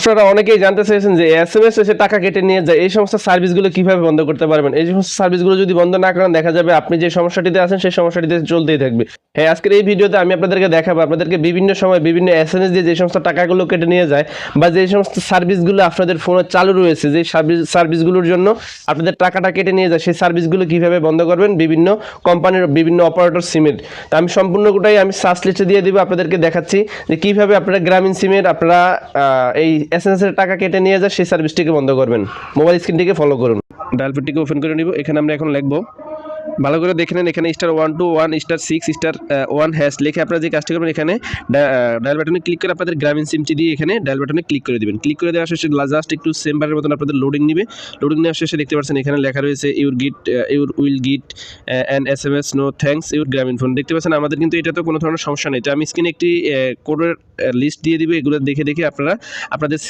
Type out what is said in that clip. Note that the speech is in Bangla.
আপনারা অনেকেই জানতে চেয়েছেন যে এস এম এস এসে টাকা কেটে নিয়ে যায়, এই সমস্ত সার্ভিসগুলো কীভাবে বন্ধ করতে পারবেন? এই সমস্ত সার্ভিসগুলো যদি বন্ধ না করেন, দেখা যাবে আপনি যে সমস্যাটিতে আছেন, সেই সমস্যাটিতে চলতেই থাকবে। হ্যাঁ আজকের এই ভিডিওতে আমি আপনাদেরকে দেখাবো, আপনাদেরকে বিভিন্ন সময় বিভিন্ন এস এম এস দিয়ে যে সমস্ত টাকাগুলো কেটে নিয়ে যায় বা যে সমস্ত সার্ভিসগুলো আপনাদের ফোনে চালু রয়েছে, যে সার্ভিস সার্ভিসগুলোর জন্য আপনাদের টাকাটা কেটে নিয়ে যায়, সেই সার্ভিসগুলো কীভাবে বন্ধ করবেন? বিভিন্ন কোম্পানির বিভিন্ন অপারেটর সিমের তা আমি সম্পূর্ণটাই আমি সার্চ লিস্টে দিয়ে দিব, আপনাদেরকে দেখাচ্ছি যে কীভাবে আপনারা গ্রামীণ সিমের আপনারা এই এসএনএস এর টাকা কেটে নিয়ে যায়, সেই সার্ভিসটিকে বন্ধ করবেন। মোবাইল স্ক্রিনটিকে ফলো করুন। ডায়ালপুটটিকে ওপেন করে নিব, এখানে আমরা এখন লিখব ভালো করে দেখে নেন, এখানে star one two one star six star one hash লিখে আপনারা যে কাজটা করবেন এখানে ডায়াল বাটনে ক্লিক করে আপনাদের গ্রামীণ সিমটি দিয়ে এখানে ডায়াল বাটনে ক্লিক করে দিবেন। ক্লিক করে দেওয়ার শেষে জাস্ট একটু সেম্বারের মতন আপনাদের লোডিং নিবে। লোডিং নেওয়ার শেষে দেখতে পাচ্ছেন এখানে লেখা রয়েছে your get your will get and S M S no thanks your Grameenphone দেখতে পাচ্ছেন আমাদের কিন্তু এটা তো কোনো ধরনের সমস্যা নেই। তো আমি স্ক্রিনে একটি কোডের লিস্ট দিয়ে দিবে, এগুলো দেখে দেখে আপনারা, আপনাদের